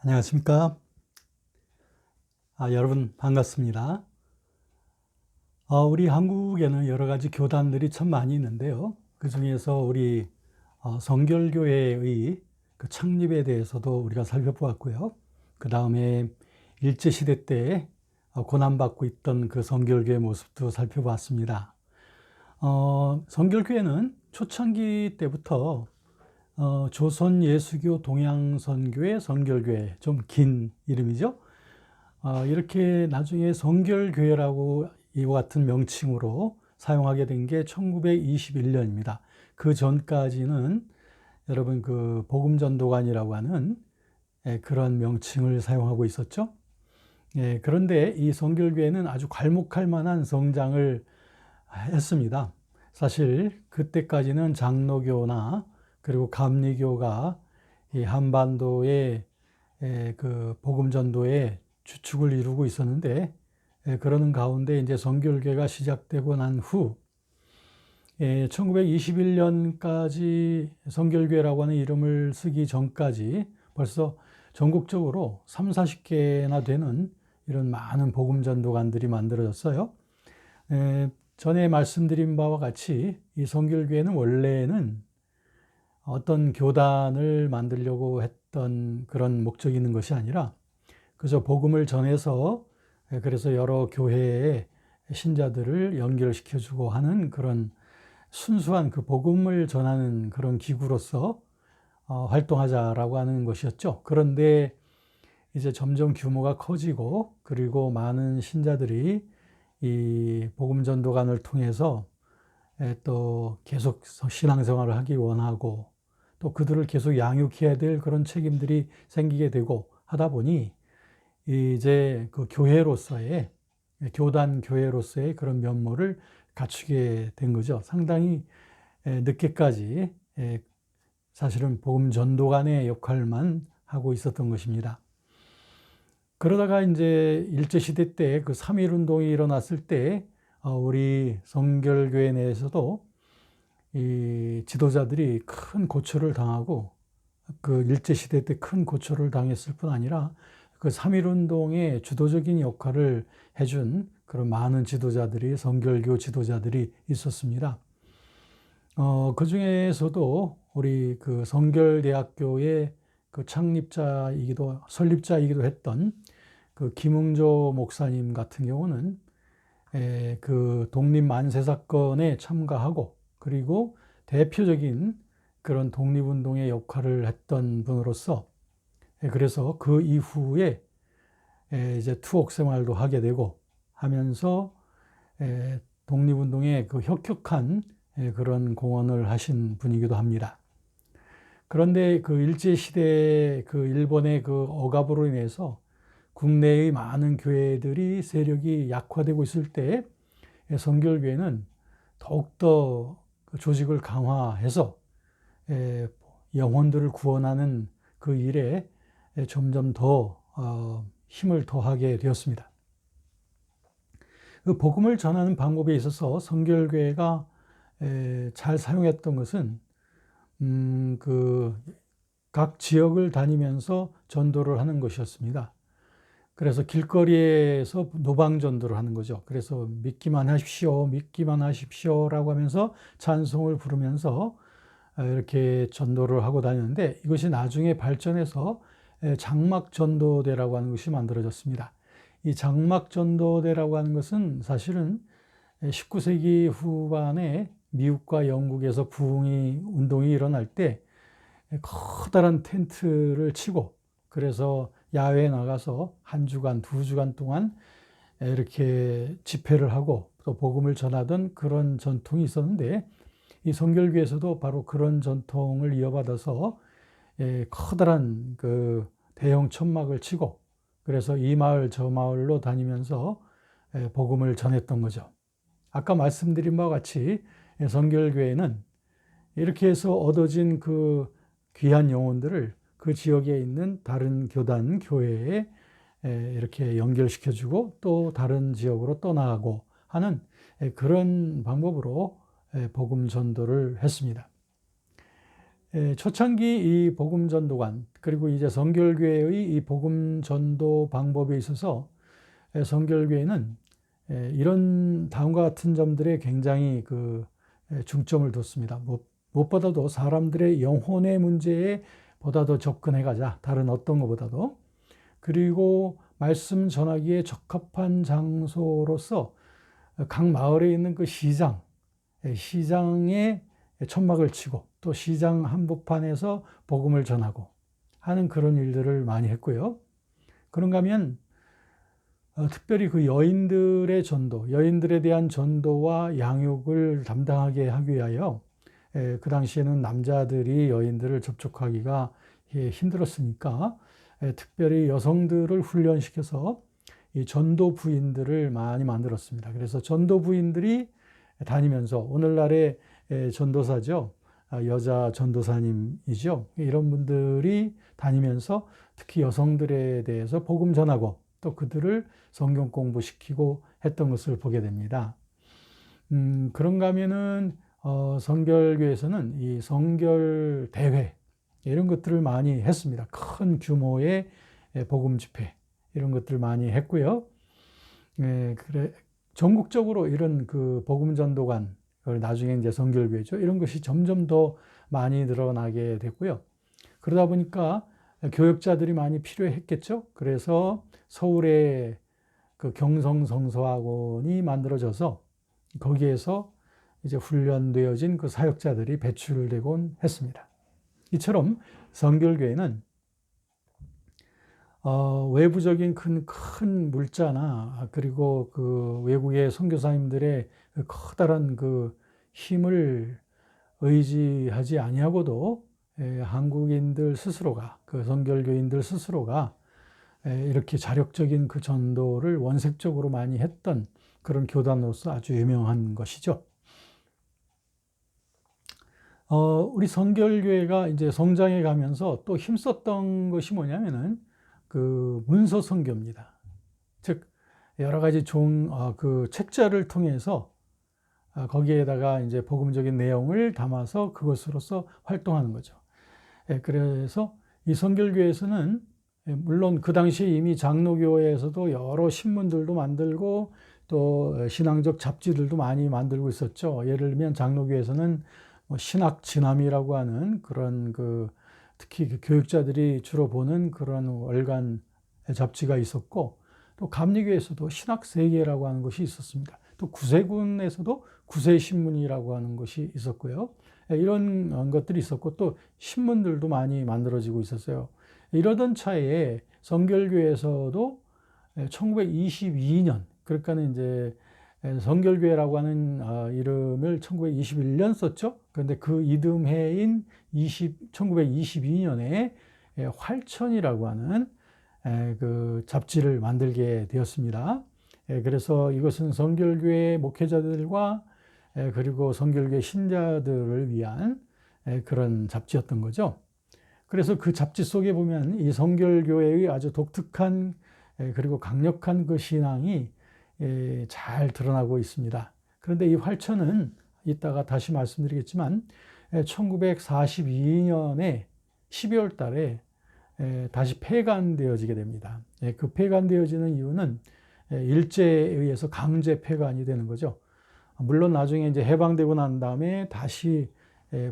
안녕하십니까. 아, 여러분 반갑습니다. 어, 우리 한국에는 여러 가지 교단들이 참 많이 있는데요. 그 중에서 우리 어, 성결교회의 그 창립에 대해서도 우리가 살펴보았고요. 그 다음에 일제시대 때 어, 고난받고 있던 그 성결교회 모습도 살펴보았습니다. 어, 성결교회는 초창기 때부터 어, 조선 예수교 동양선교회 성결교회 좀 긴 이름이죠. 어, 이렇게 나중에 성결교회라고 이와 같은 명칭으로 사용하게 된 게 1921년입니다. 그 전까지는 여러분 그 복음전도관이라고 하는 예, 그런 명칭을 사용하고 있었죠. 예, 그런데 이 성결교회는 아주 괄목할 만한 성장을 했습니다. 사실 그때까지는 장로교나 그리고 감리교가 이 한반도의 그 복음 전도의 주축을 이루고 있었는데 그러는 가운데 이제 성결교가 시작되고 난 후 1921년까지 성결교라고 하는 이름을 쓰기 전까지 벌써 전국적으로 3, 40개나 되는 이런 많은 복음 전도관들이 만들어졌어요. 전에 말씀드린 바와 같이 이 성결교회는 원래는 어떤 교단을 만들려고 했던 그런 목적이 있는 것이 아니라 그저 복음을 전해서 그래서 여러 교회의 신자들을 연결시켜주고 하는 그런 순수한 그 복음을 전하는 그런 기구로서 어, 활동하자라고 하는 것이었죠. 그런데 이제 점점 규모가 커지고 그리고 많은 신자들이 이 복음 전도관을 통해서 또 계속 신앙생활을 하기 원하고 또 그들을 계속 양육해야 될 그런 책임들이 생기게 되고 하다 보니 이제 그 교회로서의 교단 교회로서의 그런 면모를 갖추게 된 거죠. 상당히 늦게까지 사실은 복음 전도관의 역할만 하고 있었던 것입니다. 그러다가 이제 일제 시대 때그3.1 운동이 일어났을 때 어, 우리 성결교회 내에서도 이 지도자들이 큰 고초를 당하고 그 일제시대 때 큰 고초를 당했을 뿐 아니라 그 3.1운동의 주도적인 역할을 해준 그런 많은 지도자들이 성결교 지도자들이 있었습니다. 어, 그 중에서도 우리 그 성결대학교의 그 창립자이기도 설립자이기도 했던 그 김웅조 목사님 같은 경우는 에, 그 독립 만세 사건에 참가하고 그리고 대표적인 그런 독립운동의 역할을 했던 분으로서 그래서 그 이후에 이제 투옥 생활도 하게 되고 하면서 독립운동에 그 혁혁한 그런 공헌을 하신 분이기도 합니다. 그런데 그 일제시대 그 일본의 그 억압으로 인해서 국내의 많은 교회들이 세력이 약화되고 있을 때 성결교회는 더욱더 그 조직을 강화해서 영혼들을 구원하는 그 일에 점점 더 어, 힘을 더하게 되었습니다. 그 복음을 전하는 방법에 있어서 성결교회가 잘 사용했던 것은 음, 그 각 지역을 다니면서 전도를 하는 것이었습니다. 그래서 길거리에서 노방 전도를 하는 거죠. 그래서 믿기만 하십시오, 믿기만 하십시오라고 하면서 찬송을 부르면서 어, 이렇게 전도를 하고 다녔는데 이것이 나중에 발전해서 장막 전도대라고 하는 것이 만들어졌습니다. 이 장막 전도대라고 하는 것은 사실은 19세기 후반에 미국과 영국에서 부흥이 운동이 일어날 때 커다란 텐트를 치고 그래서 야외에 나가서 한 주간, 두 주간 동안 이렇게 집회를 하고 또 복음을 전하던 그런 전통이 있었는데 이 성결교에서도 바로 그런 전통을 이어받아서 예, 커다란 그 대형 천막을 치고 그래서 이 마을 저 마을로 다니면서 예, 복음을 전했던 거죠. 아까 말씀드린 바와 같이 성결교회는 이렇게 해서 얻어진 그 귀한 영혼들을 그 지역에 있는 다른 교단, 교회에 이렇게 연결시켜주고 또 다른 지역으로 떠나가고 하는 그런 방법으로 복음 전도를 했습니다. 에, 초창기 이 복음 전도관 그리고 이제 성결교회의 이 복음 전도 방법에 있어서 에, 성결교회는 에, 이런 다음과 같은 점들에 굉장히 그 에, 중점을 뒀습니다. 뭐, 무엇보다도 사람들의 영혼의 문제에 보다 더 접근해 가자. 다른 어떤 것보다도. 그리고 말씀 전하기에 적합한 장소로서 각 마을에 있는 그 시장, 예, 시장에 천막을 치고 또 시장 한복판에서 복음을 전하고 하는 그런 일들을 많이 했고요. 그런가 하면 어, 특별히 그 여인들의 전도, 여인들에 대한 전도와 양육을 담당하게 하기 위하여 예, 그 당시에는 남자들이 여인들을 접촉하기가 예, 힘들었으니까 예, 특별히 여성들을 훈련시켜서 이 전도 부인들을 많이 만들었습니다. 그래서 전도 부인들이 다니면서 오늘날의 전도사죠. 아, 여자 전도사님이죠. 이런 분들이 다니면서 특히 여성들에 대해서 복음 전하고 또 그들을 성경 공부시키고 했던 것을 보게 됩니다. 음, 그런가 하면은 어, 성결교에서는 이 성결 대회 이런 것들을 많이 했습니다. 큰 규모의 복음 집회 이런 것들을 많이 했고요. 예, 그래 전국적으로 이런 그 복음 전도관 나중에 이제 성결교회죠. 이런 것이 점점 더 많이 늘어나게 됐고요. 그러다 보니까 교역자들이 많이 필요했겠죠. 그래서 서울에 그 경성성서학원이 만들어져서 거기에서 이제 훈련되어진 그 사역자들이 배출되곤 했습니다. 이처럼 성결교회는 어, 외부적인 큰, 큰 물자나 그리고 그 외국의 선교사님들의 그 커다란 그 힘을 의지하지 아니하고도 에, 한국인들 스스로가 그 선결교인들 스스로가 에, 이렇게 자력적인 그 전도를 원색적으로 많이 했던 그런 교단으로서 아주 유명한 것이죠. 어, 우리 성결교회가 이제 성장해 가면서 또 힘썼던 것이 뭐냐면은 그 문서 선교입니다. 즉 여러 가지 종, 어, 그 책자를 통해서 어, 거기에다가 이제 복음적인 내용을 담아서 그것으로서 활동하는 거죠. 예, 그래서 이 성결교회에서는 예, 물론 그 당시에 이미 장로교회에서도 여러 신문들도 만들고 또 신앙적 잡지들도 많이 만들고 있었죠. 예를 들면 장로교회에서는 뭐 신학 진함이라고 하는 그런 그 특히 그 교육자들이 주로 보는 그런 월간 잡지가 있었고 또 감리교에서도 신학 세계라고 하는 것이 있었습니다. 또 구세군에서도 구세신문이라고 하는 것이 있었고요. 예, 이런 것들이 있었고 또 신문들도 많이 만들어지고 있었어요. 이러던 차에 성결교에서도 1922년 그러니까는 이제 성결교회라고 하는 어, 이름을 1921년 썼죠. 그런데 그 이듬해인 20, 1922년에 활천이라고 하는 그 잡지를 만들게 되었습니다. 그래서 이것은 성결교회 목회자들과 그리고 성결교회 신자들을 위한 그런 잡지였던 거죠. 그래서 그 잡지 속에 보면 이 성결교회의 아주 독특한 그리고 강력한 그 신앙이 예, 잘 드러나고 있습니다. 그런데 이 활천은 이따가 다시 말씀드리겠지만 1942년에 12월 달에 예, 다시 폐간되어지게 됩니다. 예, 그 폐간되어지는 이유는 일제에 의해서 강제 폐간이 되는 거죠. 물론 나중에 이제 해방되고 난 다음에 다시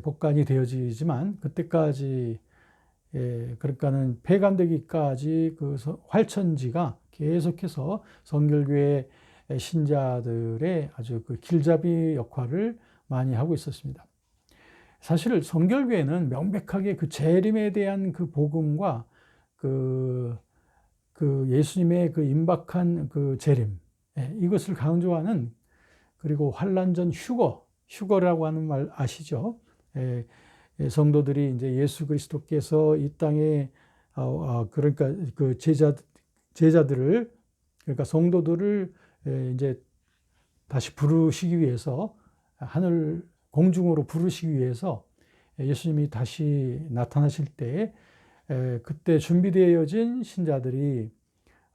복간이 되어지지만 그때까지 그러니까는 폐간되기까지 그 활천지가 계속해서 성결교회 신자들의 아주 그 길잡이 역할을 많이 하고 있었습니다. 사실 성결교회는 명백하게 그 재림에 대한 그 복음과 그, 그 예수님의 그 임박한 그 재림 예, 이것을 강조하는 그리고 환란전 휴거 휴거라고 하는 말 아시죠? 예, 예, 성도들이 이제 예수 그리스도께서 이 땅에 어, 어, 그러니까 그 제자 제자들을 그러니까 성도들을 이제 다시 부르시기 위해서 하늘 공중으로 부르시기 위해서 예수님이 다시 나타나실 때 그때 준비되어진 신자들이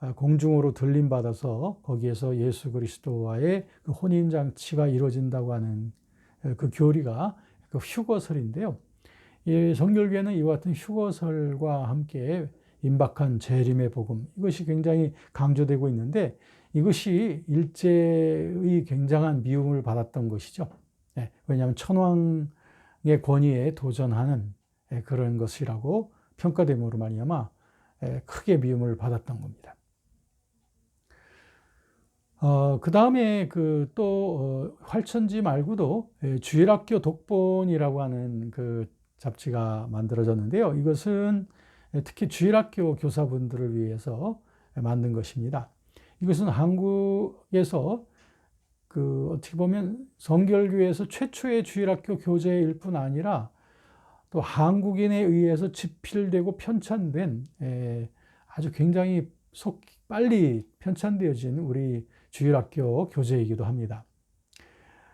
아, 공중으로 들림 받아서 거기에서 예수 그리스도와의 그 혼인 장치가 이루어진다고 하는 그 교리가 그 휴거설인데요. 이 성결교회는 이와 같은 휴거설과 함께 임박한 재림의 복음 이것이 굉장히 강조되고 있는데 이것이 일제의 굉장한 미움을 받았던 것이죠. 예, 왜냐하면 천황의 권위에 도전하는 예, 그런 것이라고 평가됨으로 말미암아 예, 크게 미움을 받았던 겁니다. 어, 그 다음에 그또 어, 활천지 말고도 주일학교 독본이라고 하는 그 잡지가 만들어졌는데요. 이것은 특히 주일학교 교사분들을 위해서 만든 것입니다. 이것은 한국에서 그 어떻게 보면 성결교에서 최초의 주일학교 교재일 뿐 아니라 또 한국인에 의해서 집필되고 편찬된 아주 굉장히 속 빨리 편찬되어진 우리 주일학교 교재이기도 합니다.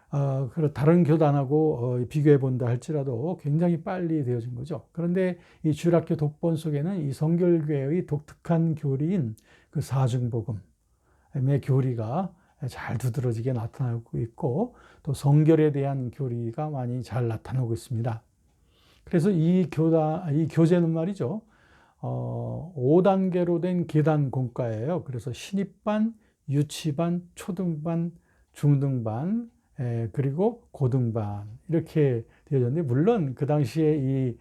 어, 다른 교단하고 어, 비교해 본다 할지라도 굉장히 빨리 되어진 거죠. 그런데 이 주일학교 독본 속에는 이 성결교회의 독특한 교리인 그 사중복음 의 교리가 잘 두드러지게 나타나고 있고 또 성결에 대한 교리가 많이 잘 나타나고 있습니다. 그래서 이 교다, 이 교재는 말이죠. 어, 5단계로 된 계단 공과예요. 그래서 신입반, 유치반, 초등반, 중등반, 에, 그리고 고등반 이렇게 되어졌는데 물론 그 당시에 이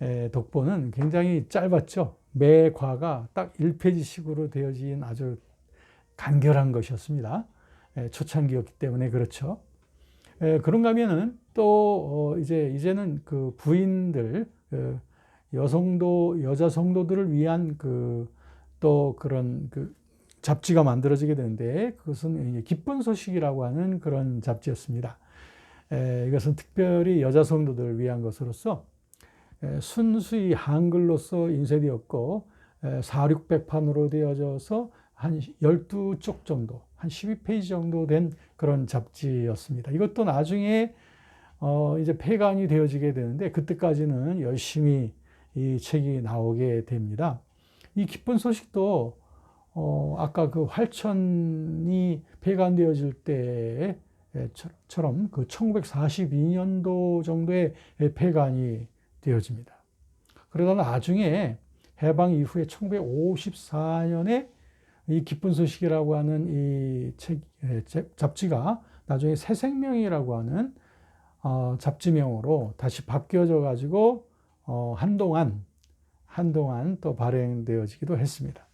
에, 독보는 굉장히 짧았죠. 매 과가 딱 1페이지씩으로 되어진 아주 간결한 것이었습니다. 에, 초창기였기 때문에 그렇죠. 에, 그런가 하면은 또 어, 이제 이제는 그 부인들 그 여성도 여자 성도들을 위한 그 또 그런 그 잡지가 만들어지게 되는데 그것은 기쁜 소식이라고 하는 그런 잡지였습니다. 이것은 특별히 여자 성도들을 위한 것으로서 순수히 한글로서 인쇄되었고 4, 600판으로 되어져서 한 12쪽 정도, 한 12페이지 정도 된 그런 잡지였습니다. 이것도 나중에 어 이제 폐간이 되어지게 되는데 그때까지는 열심히 이 책이 나오게 됩니다. 이 기쁜 소식도 어, 아까 그 활천이 폐간되어질 때처럼 그 1942년도 정도에 폐간이 되어집니다. 그러다 나중에 해방 이후에 1954년에 이 기쁜 소식이라고 하는 이 책, 잡지가 나중에 새 생명이라고 하는 어, 잡지명으로 다시 바뀌어져 가지고 어, 한동안 한동안 또 발행되어지기도 했습니다.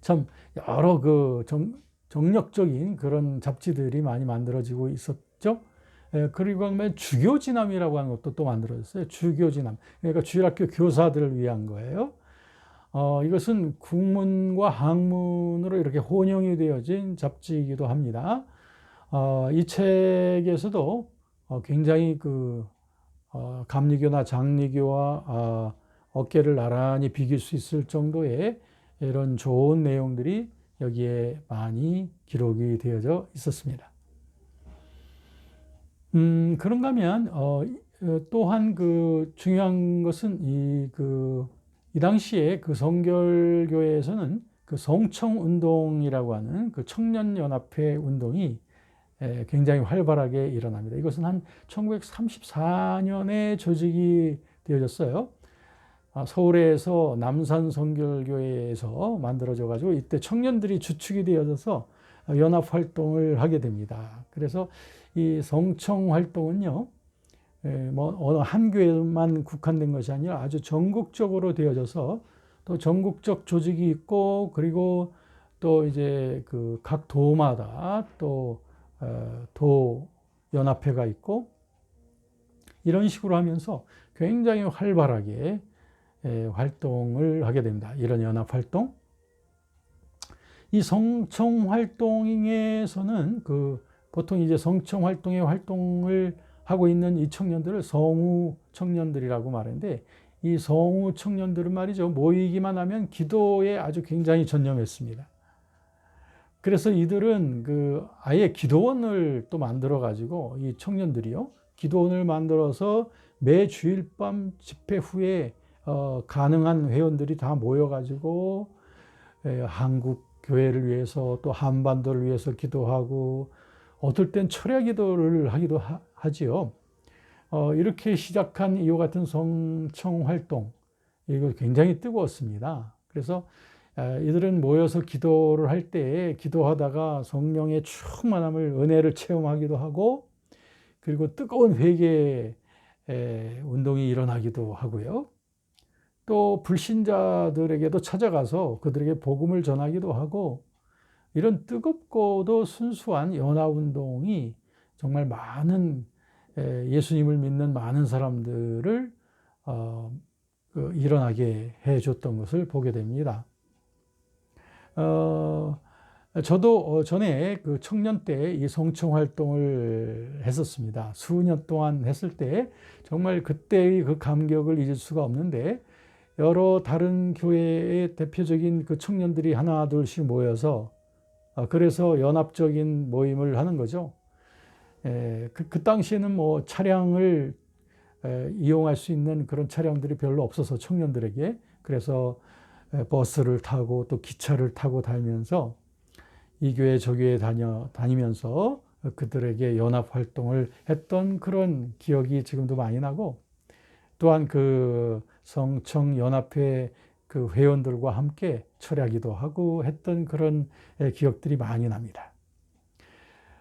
참 여러 그 정, 정력적인 그런 잡지들이 많이 만들어지고 있었죠. 예, 그리고 주교진암이라고 하는 것도 또 만들어졌어요. 주교진암. 그러니까 주일학교 교사들을 위한 거예요. 어, 이것은 국문과 학문으로 이렇게 혼용이 되어진 잡지이기도 합니다. 어, 이 책에서도 어, 굉장히 그 어, 감리교나 장리교와 어, 어깨를 나란히 비길 수 있을 정도의 이런 좋은 내용들이 여기에 많이 기록이 되어져 있었습니다. 음, 그런가 하면, 어, 어, 또한 그 중요한 것은 이, 그, 이 당시에 그 성결교회에서는 그 성청 운동이라고 하는 그 청년연합회 운동이 굉장히 활발하게 일어납니다. 이것은 한 1934년에 조직이 되어졌어요. 아, 서울에서 남산 성결교회에서 만들어져 가지고 이때 청년들이 주축이 되어져서 연합 활동을 하게 됩니다. 그래서 이 성청 활동은요, 뭐 어느 한 교회만 국한된 것이 아니라 아주 전국적으로 되어져서 또 전국적 조직이 있고 그리고 또 이제 그 각 도마다 또도 어, 연합회가 있고 이런 식으로 하면서 굉장히 활발하게 활동을 하게 됩니다. 이런 연합 활동. 이 성청 활동에서는 그 보통 이제 성청 활동의 활동을 하고 있는 이 청년들을 성우 청년들이라고 말하는데 이 성우 청년들은 말이죠. 모이기만 하면 기도에 아주 굉장히 전념했습니다. 그래서 이들은 그 아예 기도원을 또 만들어 가지고 이 청년들이요. 기도원을 만들어서 매 주일 밤 집회 후에 어, 가능한 회원들이 다 모여 가지고 에, 한국 교회를 위해서 또 한반도를 위해서 기도하고 어떨 땐 철야 기도를 하기도 하, 지요 어, 이렇게 시작한 이와 같은 성청 활동 이거 굉장히 뜨거웠습니다. 그래서 이들은 모여서 기도를 할 때 기도하다가 성령의 충만함을 은혜를 체험하기도 하고 그리고 뜨거운 회개 운동이 일어나기도 하고요. 또 불신자들에게도 찾아가서 그들에게 복음을 전하기도 하고 이런 뜨겁고도 순수한 연합운동이 정말 많은 예수님을 믿는 많은 사람들을 어, 그 일어나게 해줬던 것을 보게 됩니다. 어, 저도 어, 전에 그 청년 때 이 성청 활동을 했었습니다. 수년 동안 했을 때 정말 그때의 그 감격을 잊을 수가 없는데 여러 다른 교회의 대표적인 그 청년들이 하나 둘씩 모여서 어, 그래서 연합적인 모임을 하는 거죠. 에, 그, 그 당시에는 뭐 차량을 에, 이용할 수 있는 그런 차량들이 별로 없어서 청년들에게 그래서 버스를 타고 또 기차를 타고 다니면서 이 교회 저 교회 다녀 다니면서 그들에게 연합 활동을 했던 그런 기억이 지금도 많이 나고 또한 그 성청 연합회 그 회원들과 함께 철야기도 하고 했던 그런 기억들이 많이 납니다.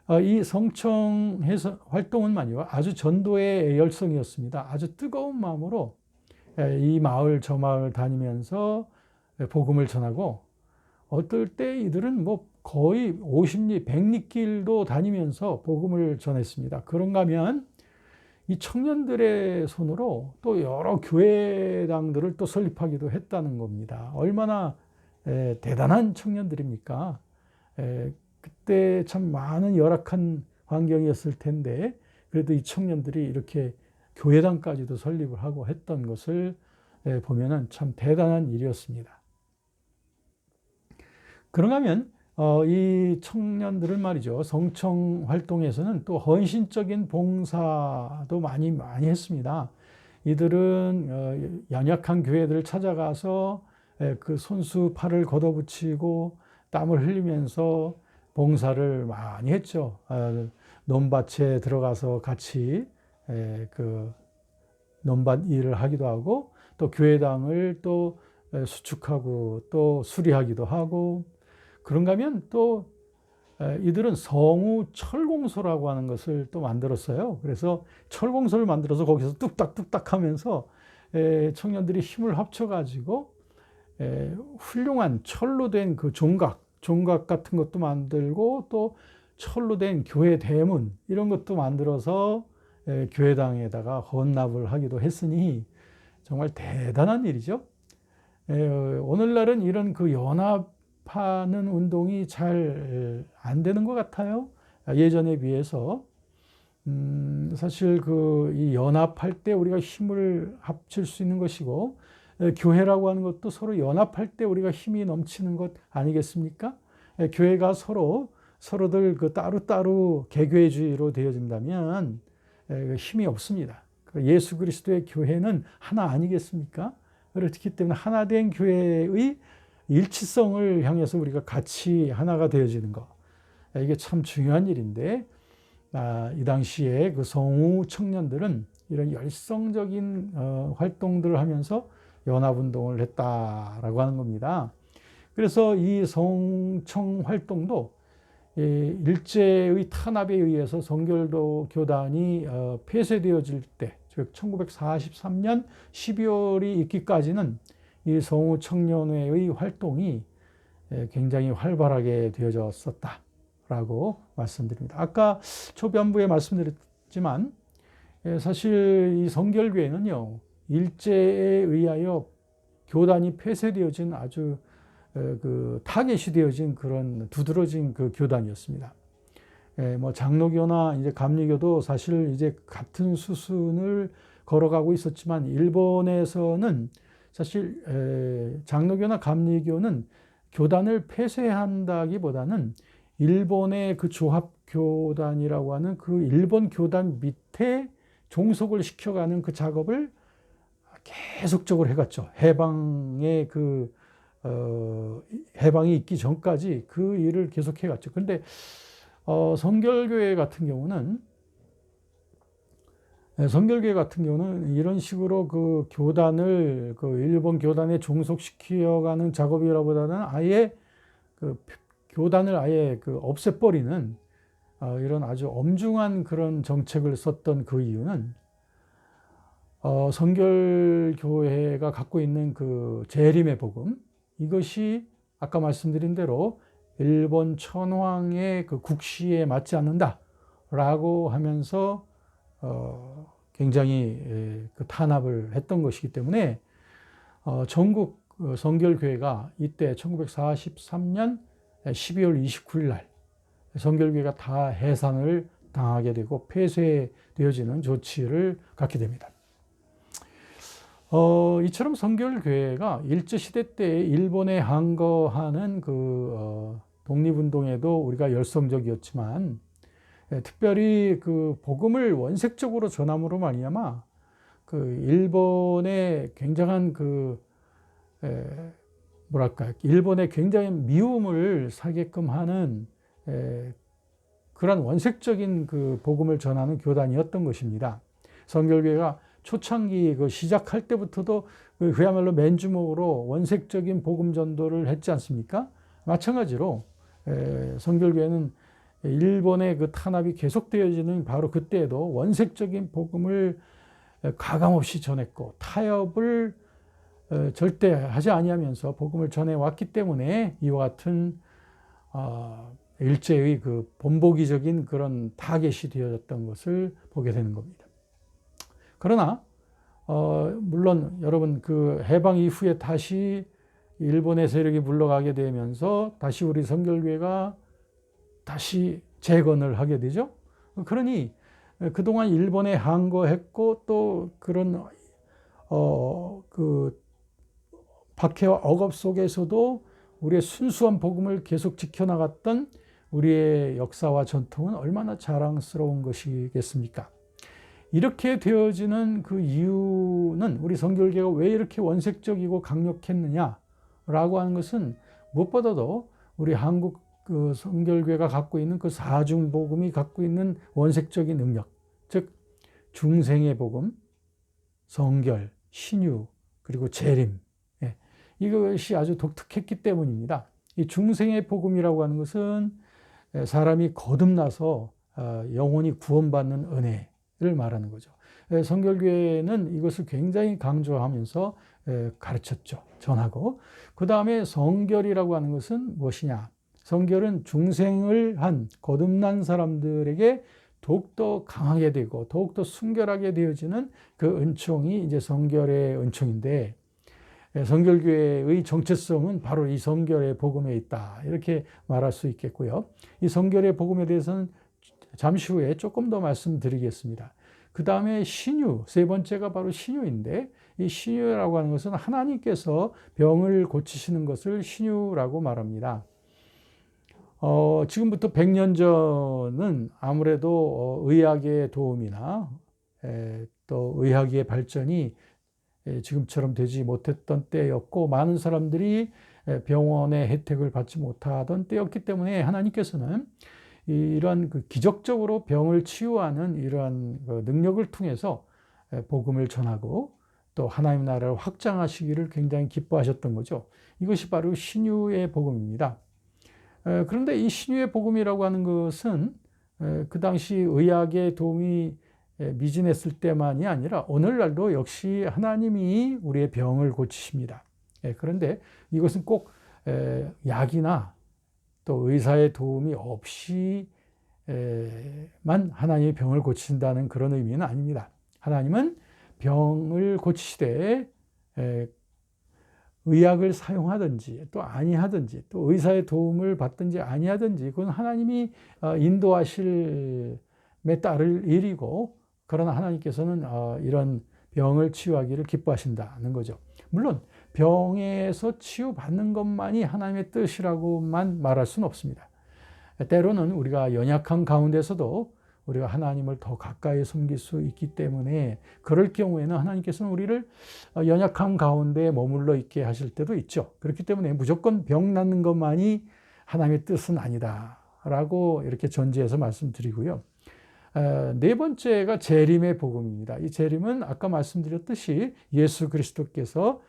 어, 이 성청 활동은만요 아주 전도의 열성이었습니다. 아주 뜨거운 마음으로 이 마을 저 마을 다니면서 복음을 전하고 어떨 때 이들은 뭐 거의 50리, 100리 길도 다니면서 복음을 전했습니다. 그런가 하면 이 청년들의 손으로 또 여러 교회당들을 또 설립하기도 했다는 겁니다. 얼마나 에, 대단한 청년들입니까? 에, 그때 참 많은 열악한 환경이었을 텐데 그래도 이 청년들이 이렇게 교회당까지도 설립을 하고 했던 것을 보면은 참 대단한 일이었습니다. 그런가 하면 어, 이 청년들은 말이죠. 성청 활동에서는 또 헌신적인 봉사도 많이 많이 했습니다. 이들은 어, 연약한 교회들을 찾아가서 에, 그 손수 팔을 걷어붙이고 땀을 흘리면서 봉사를 많이 했죠. 어, 논밭에 들어가서 같이 에, 그 논밭 일을 하기도 하고 또 교회당을 또 수축하고 또 수리하기도 하고 그런가 하면 또 이들은 성우 철공소라고 하는 것을 또 만들었어요. 그래서 철공소를 만들어서 거기서 뚝딱뚝딱 하면서 청년들이 힘을 합쳐가지고 훌륭한 철로 된 그 종각, 종각 같은 것도 만들고 또 철로 된 교회 대문 이런 것도 만들어서 교회당에다가 헌납을 하기도 했으니 정말 대단한 일이죠. 오늘날은 이런 그 연합 파는 운동이 잘 안 되는 것 같아요. 예전에 비해서. 음, 사실 그이 연합할 때 우리가 힘을 합칠 수 있는 것이고, 교회라고 하는 것도 서로 연합할 때 우리가 힘이 넘치는 것 아니겠습니까? 교회가 서로 서로들 그 따로따로 개교회주의로 되어진다면 그 힘이 없습니다. 그 예수 그리스도의 교회는 하나 아니겠습니까? 그렇기 때문에 하나된 교회의 일치성을 향해서 우리가 같이 하나가 되어지는 것. 이게 참 중요한 일인데, 아, 이 당시에 그 성우 청년들은 이런 열성적인 어, 활동들을 하면서 연합운동을 했다라고 하는 겁니다. 그래서 이 성청 활동도 일제의 탄압에 의해서 성결도 교단이 어, 폐쇄되어질 때, 즉 1943년 12월이 있기까지는 이 성우 청년회의 활동이 굉장히 활발하게 되어졌었다라고 말씀드립니다. 아까 초변부에 말씀드렸지만 사실 이 성결교회는요 일제에 의하여 교단이 폐쇄되어진 아주 그 타겟이 되어진 그런 두드러진 그 교단이었습니다. 뭐 장로교나 이제 감리교도 사실 이제 같은 수순을 걸어가고 있었지만 일본에서는 사실 장로교나 감리교는 교단을 폐쇄한다기보다는 일본의 그 조합 교단이라고 하는 그 일본 교단 밑에 종속을 시켜가는 그 작업을 계속적으로 해갔죠. 해방의 그 어, 해방이 있기 전까지 그 일을 계속 해갔죠. 그런데 어, 성결교회 같은 경우는 예, 성결교회 같은 경우는 이런 식으로 그 교단을 그 일본 교단에 종속시키어가는 작업이라보다는 아예 그 교단을 아예 그 없애버리는 어, 이런 아주 엄중한 그런 정책을 썼던 그 이유는 어, 성결교회가 갖고 있는 그 재림의 복음 이것이 아까 말씀드린 대로 일본 천황의 그 국시에 맞지 않는다라고 하면서 어, 굉장히 예, 그 탄압을 했던 것이기 때문에 어, 전국 그 성결교회가 이때 1943년 12월 29일 날 성결교회가 다 해산을 당하게 되고 폐쇄되어지는 조치를 갖게 됩니다. 어, 이처럼 성결교회가 일제시대 때 일본에 항거하는 그 어, 독립운동에도 우리가 열성적이었지만 예, 특별히 그 복음을 원색적으로 전함으로 말미암아 그 일본의 굉장한 그 에, 뭐랄까 일본의 굉장히 미움을 사게끔 하는 에, 그런 원색적인 그 복음을 전하는 교단이었던 것입니다. 성결교회가 초창기 그 시작할 때부터도 그 그야말로 맨주먹으로 원색적인 복음 전도를 했지 않습니까? 마찬가지로 에, 성결교회는 일본의 그 탄압이 계속되어지는 바로 그때에도 원색적인 복음을 가감없이 전했고 타협을 어, 절대 하지 아니하면서 복음을 전해 왔기 때문에 이와 같은 어, 일제의 그 본보기적인 그런 타겟이 되어졌던 것을 보게 되는 겁니다. 그러나 어, 물론 여러분 그 해방 이후에 다시 일본의 세력이 물러가게 되면서 다시 우리 성결교회가 다시 재건을 하게 되죠. 그러니 그동안 일본에 항거했고 또 그런 어 그 박해와 억압 속에서도 우리의 순수한 복음을 계속 지켜나갔던 우리의 역사와 전통은 얼마나 자랑스러운 것이겠습니까? 이렇게 되어지는 그 이유는 우리 성결계가 왜 이렇게 원색적이고 강력했느냐라고 하는 것은 무엇보다도 우리 한국 그 성결교회가 갖고 있는 그 사중 복음이 갖고 있는 원색적인 능력, 즉 중생의 복음, 성결, 신유, 그리고 재림. 예. 이것이 아주 독특했기 때문입니다. 이 중생의 복음이라고 하는 것은 사람이 거듭나서 어, 영혼이 구원받는 은혜 를 말하는 거죠. 성결교회는 이것을 굉장히 강조하면서 가르쳤죠. 전하고. 그 다음에 성결이라고 하는 것은 무엇이냐? 성결은 중생을 한 거듭난 사람들에게 더욱더 강하게 되고 더욱더 순결하게 되어지는 그 은총이 이제 성결의 은총인데 예, 성결교회의 정체성은 바로 이 성결의 복음에 있다. 이렇게 말할 수 있겠고요. 이 성결의 복음에 대해서는 잠시 후에 조금 더 말씀드리겠습니다. 그 다음에 신유, 세 번째가 바로 신유인데 이 신유라고 하는 것은 하나님께서 병을 고치시는 것을 신유라고 말합니다. 어, 지금부터 100년 전은 아무래도 어, 의학의 도움이나 에, 또 의학의 발전이 에, 지금처럼 되지 못했던 때였고 많은 사람들이 병원의 혜택을 받지 못하던 때였기 때문에 하나님께서는 이러한 그 기적적으로 병을 치유하는 이러한 그 능력을 통해서 복음을 전하고 또 하나님 나라를 확장하시기를 굉장히 기뻐하셨던 거죠. 이것이 바로 신유의 복음입니다. 그런데 이 신유의 복음이라고 하는 것은 그 당시 의학의 도움이 미진했을 때만이 아니라 오늘날도 역시 하나님이 우리의 병을 고치십니다. 그런데 이것은 꼭 약이나 또 의사의 도움이 없이만 하나님의 병을 고친다는 그런 의미는 아닙니다. 하나님은 병을 고치시되 의학을 사용하든지 또 아니하든지 또 의사의 도움을 받든지 아니하든지 그건 하나님이 어, 인도하실 에 따를 일이고 그러나 하나님께서는 어, 이런 병을 치유하기를 기뻐하신다는 거죠. 물론 병에서 치유받는 것만이 하나님의 뜻이라고만 말할 수는 없습니다. 때로는 우리가 연약한 가운데서도 우리가 하나님을 더 가까이 섬길 수 있기 때문에 그럴 경우에는 하나님께서는 우리를 연약함 가운데 머물러 있게 하실 때도 있죠. 그렇기 때문에 무조건 병 낫는 것만이 하나님의 뜻은 아니다. 라고 이렇게 전제해서 말씀드리고요. 네 번째가 재림의 복음입니다. 이 재림은 아까 말씀드렸듯이 예수 그리스도께서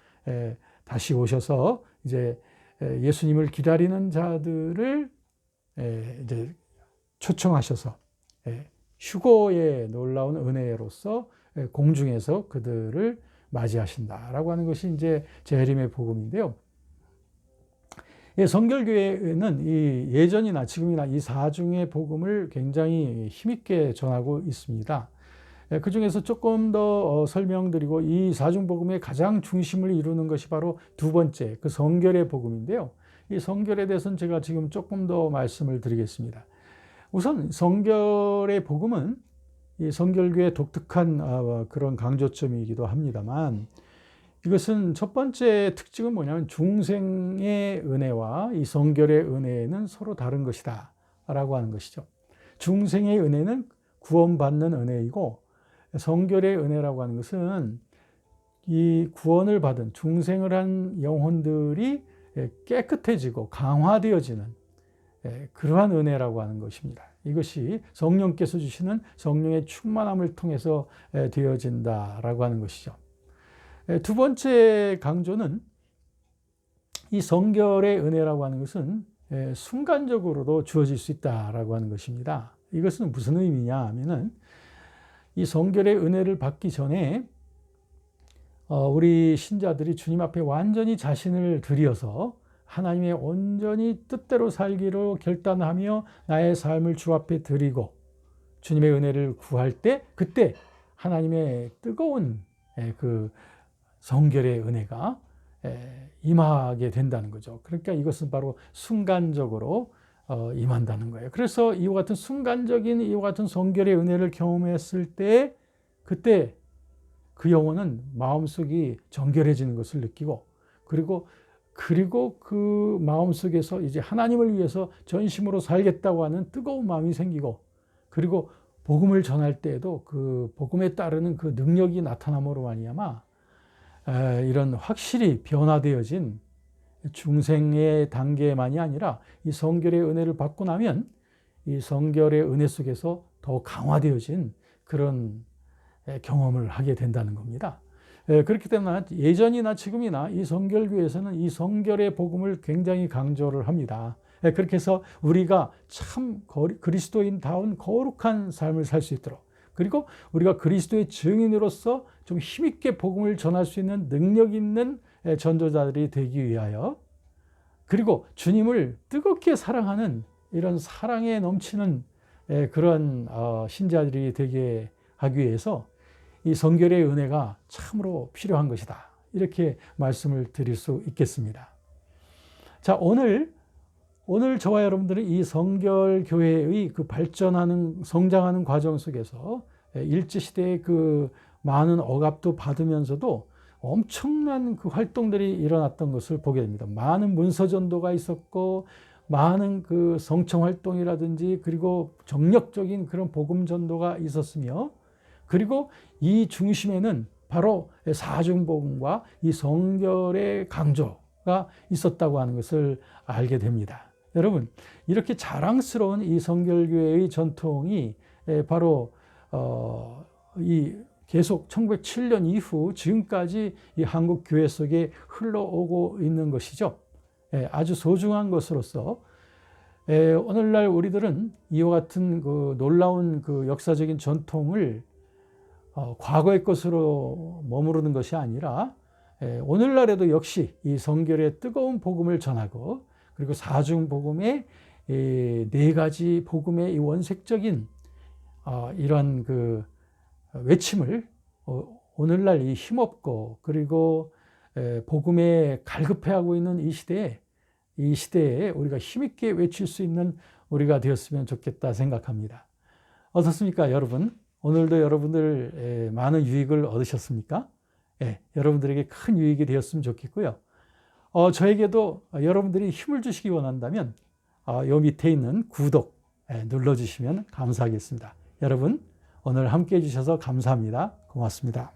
다시 오셔서 이제 예수님을 기다리는 자들을 이제 초청하셔서 휴고의 놀라운 은혜로서 공중에서 그들을 맞이하신다라고 하는 것이 이제 재림의 복음인데요. 예, 성결교회는 이 예전이나 지금이나 이 사중의 복음을 굉장히 힘있게 전하고 있습니다. 예, 그 중에서 조금 더 어, 설명드리고 이 사중 복음의 가장 중심을 이루는 것이 바로 두 번째 그 성결의 복음인데요. 이 성결에 대해서는 제가 지금 조금 더 말씀을 드리겠습니다. 우선 성결의 복음은 이 성결교의 독특한 아, 그런 강조점이기도 합니다만 이것은 첫 번째 특징은 뭐냐면 중생의 은혜와 이 성결의 은혜는 서로 다른 것이다 라고 하는 것이죠. 중생의 은혜는 구원받는 은혜이고 성결의 은혜라고 하는 것은 이 구원을 받은 중생을 한 영혼들이 깨끗해지고 강화되어지는 그러한 은혜라고 하는 것입니다. 이것이 성령께서 주시는 성령의 충만함을 통해서 되어진다라고 하는 것이죠. 두 번째 강조는 이 성결의 은혜라고 하는 것은 순간적으로도 주어질 수 있다라고 하는 것입니다. 이것은 무슨 의미냐 하면은 이 성결의 은혜를 받기 전에 어, 우리 신자들이 주님 앞에 완전히 자신을 들여서 하나님의 온전히 뜻대로 살기로 결단하며 나의 삶을 주 앞에 드리고 주님의 은혜를 구할 때 그때 하나님의 뜨거운 그 성결의 은혜가 임하게 된다는 거죠. 그러니까 이것은 바로 순간적으로 어, 임한다는 거예요. 그래서 이와 같은 순간적인 이와 같은 성결의 은혜를 경험했을 때 그때 그 영혼은 마음속이 정결해지는 것을 느끼고 그리고 그리고 그 마음속에서 이제 하나님을 위해서 전심으로 살겠다고 하는 뜨거운 마음이 생기고 그리고 복음을 전할 때에도 그 복음에 따르는 그 능력이 나타남으로 말미암아 이런 확실히 변화되어진 중생의 단계만이 아니라 이 성결의 은혜를 받고 나면 이 성결의 은혜 속에서 더 강화되어진 그런 경험을 하게 된다는 겁니다. 그렇기 때문에 예전이나 지금이나 이 성결교에서는 이 성결의 복음을 굉장히 강조를 합니다. 그렇게 해서 우리가 참 그리스도인다운 거룩한 삶을 살 수 있도록 그리고 우리가 그리스도의 증인으로서 좀 힘있게 복음을 전할 수 있는 능력 있는 전도자들이 되기 위하여 그리고 주님을 뜨겁게 사랑하는 이런 사랑에 넘치는 그런 어, 신자들이 되게 하기 위해서 이 성결의 은혜가 참으로 필요한 것이다. 이렇게 말씀을 드릴 수 있겠습니다. 자, 오늘 오늘 저와 여러분들은 이 성결 교회의 그 발전하는 성장하는 과정 속에서 일제 시대의 그 많은 억압도 받으면서도 엄청난 그 활동들이 일어났던 것을 보게 됩니다. 많은 문서 전도가 있었고 많은 그 성청 활동이라든지 그리고 정력적인 그런 복음 전도가 있었으며 그리고 이 중심에는 바로 사중 복음과 이 성결의 강조가 있었다고 하는 것을 알게 됩니다. 여러분, 이렇게 자랑스러운 이 성결교회의 전통이 바로 어, 이 계속 1907년 이후 지금까지 이 한국 교회 속에 흘러오고 있는 것이죠. 예, 아주 소중한 것으로서 예, 오늘날 우리들은 이와 같은 그 놀라운 그 역사적인 전통을 어, 과거의 것으로 머무르는 것이 아니라 예, 오늘날에도 역시 이 성결의 뜨거운 복음을 전하고 그리고 사중 복음의 네 가지 복음의 원색적인 어, 이런 그 외침을 어, 오늘날 이 힘없고 그리고 복음에 갈급해하고 있는 이 시대에 이 시대에 우리가 힘있게 외칠 수 있는 우리가 되었으면 좋겠다 생각합니다. 어떻습니까, 여러분? 오늘도 여러분들 많은 유익을 얻으셨습니까? 예, 여러분들에게 큰 유익이 되었으면 좋겠고요. 어, 저에게도 여러분들이 힘을 주시기 원한다면 어, 요 밑에 있는 구독 예, 눌러주시면 감사하겠습니다. 여러분 오늘 함께 해주셔서 감사합니다. 고맙습니다.